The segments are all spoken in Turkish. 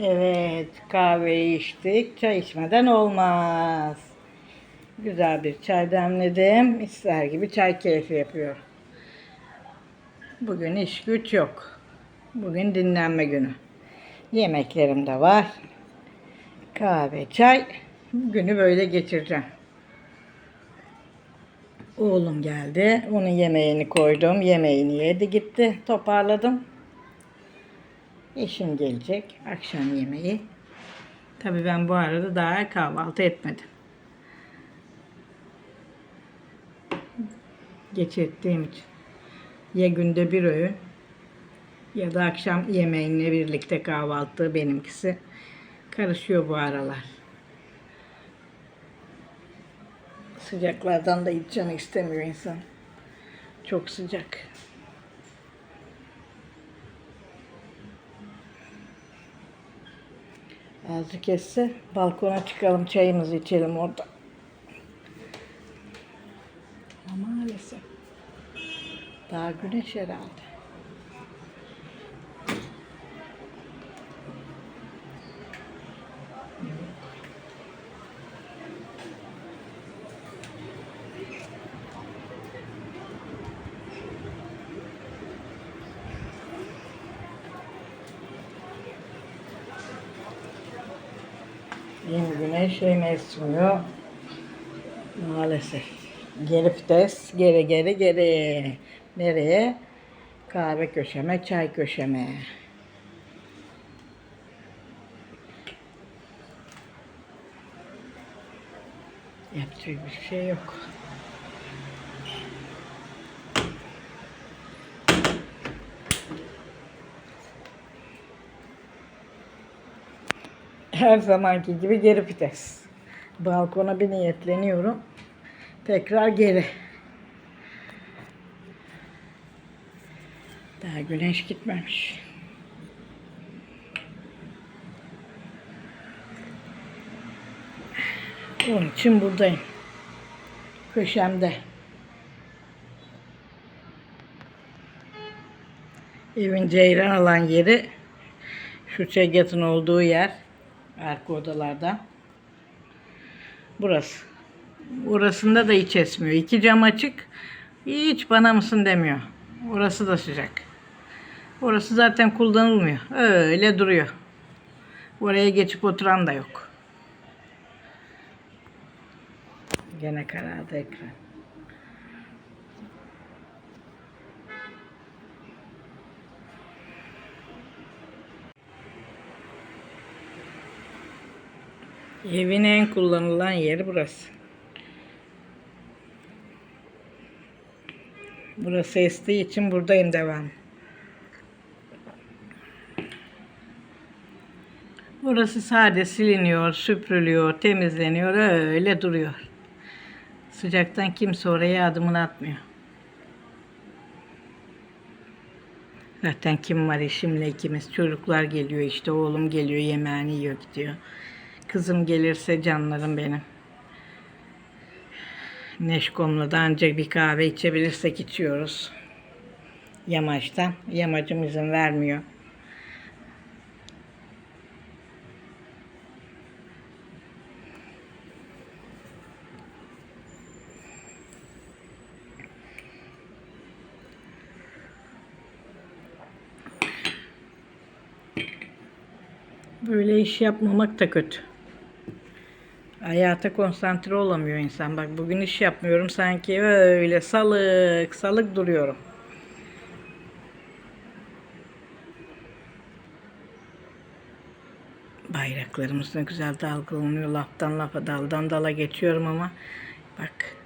Evet, kahveyi içtik. Çay içmeden olmaz. Güzel bir çay demledim. İster gibi çay keyfi yapıyor. Bugün iş güç yok. Bugün dinlenme günü. Yemeklerim de var. Kahve, çay. Günü böyle geçireceğim. Oğlum geldi. Onun yemeğini koydum. Yemeğini yedi gitti. Toparladım. Eşim gelecek. Akşam yemeği. Tabii ben bu arada daha kahvaltı etmedim. Geç ettiğim için. Ya günde bir öğün ya da akşam yemeğinle birlikte kahvaltı benimkisi. Karışıyor bu aralar. Sıcaklardan da canı istemiyor insan. Çok sıcak. Azıcık kesse balkona çıkalım çayımızı içelim orada. Ama maalesef. Daha güneş herhalde. Yeni güneş şey mevsimiyor. Maalesef. Geri vites, geri geri geri. Nereye? Kahve köşeme, çay köşeme. Yapacak bir şey yok. Her zamanki gibi geri vites. Balkona bir niyetleniyorum. Tekrar geri. Daha güneş gitmemiş. Onun için buradayım. Köşemde. Evin ceyran alan yeri şu çeketin olduğu yer. Arka odalarda. Burası. Orasında da hiç esmiyor. İki cam açık. Hiç bana mısın demiyor. Orası da sıcak. Orası zaten kullanılmıyor. Öyle duruyor. Oraya geçip oturan da yok. Gene karardı ekran. Evin en kullanılan yeri burası. Burası estiği için buradayım devam. Burası sade siliniyor, süpürülüyor, temizleniyor, öyle duruyor. Sıcaktan kimse oraya adımını atmıyor. Zaten kim var eşimle ikimiz. Çocuklar geliyor işte oğlum geliyor yemeğini yiyor gidiyor. Kızım gelirse canlarım benim. Neşkom'la da ancak bir kahve içebilirsek içiyoruz. Yamaçtan. Yamacım izin vermiyor. Böyle iş yapmamak da kötü. Hayata konsantre olamıyor insan. Bak bugün iş yapmıyorum sanki öyle salık salık duruyorum. Bayraklarımız ne güzel dalgalanıyor. Laftan lafa daldan dala geçiyorum ama bak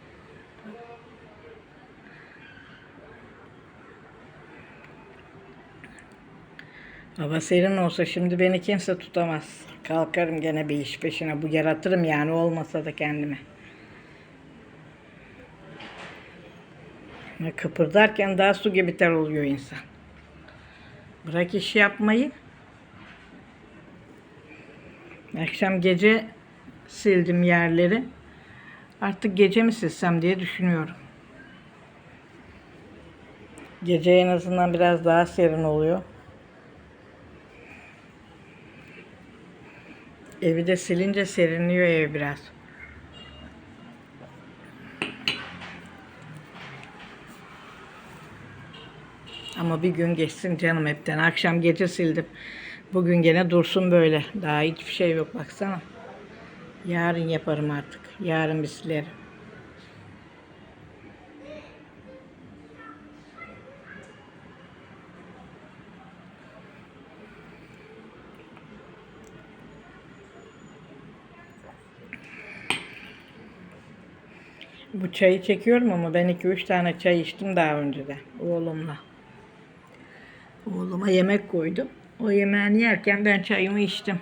Hava serin olsa şimdi beni kimse tutamaz. Kalkarım gene bir iş peşine. Bu yaratırım yani olmasa da kendime. Kıpırdarken daha su gibi ter oluyor insan. Bırak iş yapmayı. Akşam gece sildim yerleri. Artık gece mi silsem diye düşünüyorum. Gece en azından biraz daha serin oluyor. Evi de silince serinliyor ev biraz. Ama bir gün geçsin canım hepten. Akşam gece sildim. Bugün gene dursun böyle. Daha hiçbir şey yok baksana. Yarın yaparım artık. Yarın bir silerim. Bu çayı çekiyorum ama ben 2-3 tane çay içtim daha önce de oğlumla. Oğluma yemek koydum. O yemeğini yerken ben çayımı içtim.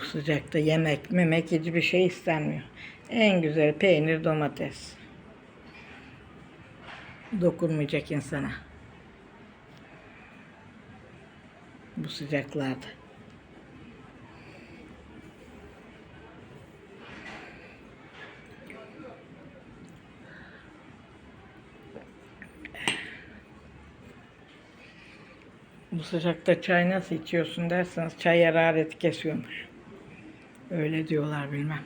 Bu sıcakta yemek, memek hiçbir şey istenmiyor. En güzel peynir, domates. Dokunmayacak insana. Bu sıcaklarda. Bu sıcakta çay nasıl içiyorsun derseniz çay harareti kesiyormuş. Öyle diyorlar bilmem.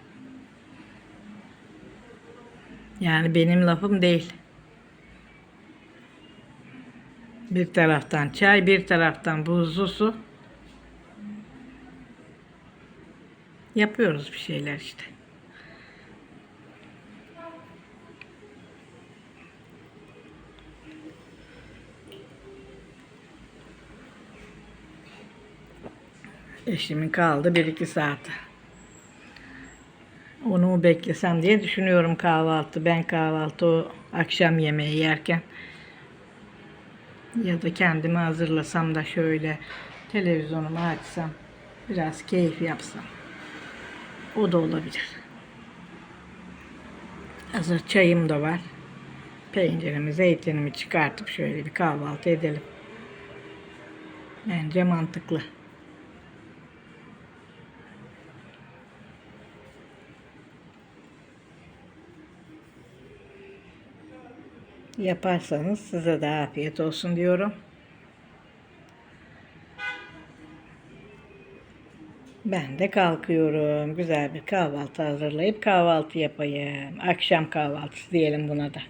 Yani benim lafım değil. Bir taraftan çay, bir taraftan buzlu su. Yapıyoruz bir şeyler işte. Eşimin kaldı bir iki saati. Onu mu beklesem diye düşünüyorum kahvaltı. Ben kahvaltı o akşam yemeği yerken ya da kendimi hazırlasam da şöyle televizyonumu açsam biraz keyif yapsam. O da olabilir. Hazır çayım da var. Peynirimi, zeytinimi çıkartıp şöyle bir kahvaltı edelim. Bence mantıklı. Yaparsanız size de afiyet olsun diyorum. Ben de kalkıyorum. Güzel bir kahvaltı hazırlayıp kahvaltı yapayım. Akşam kahvaltısı diyelim buna da.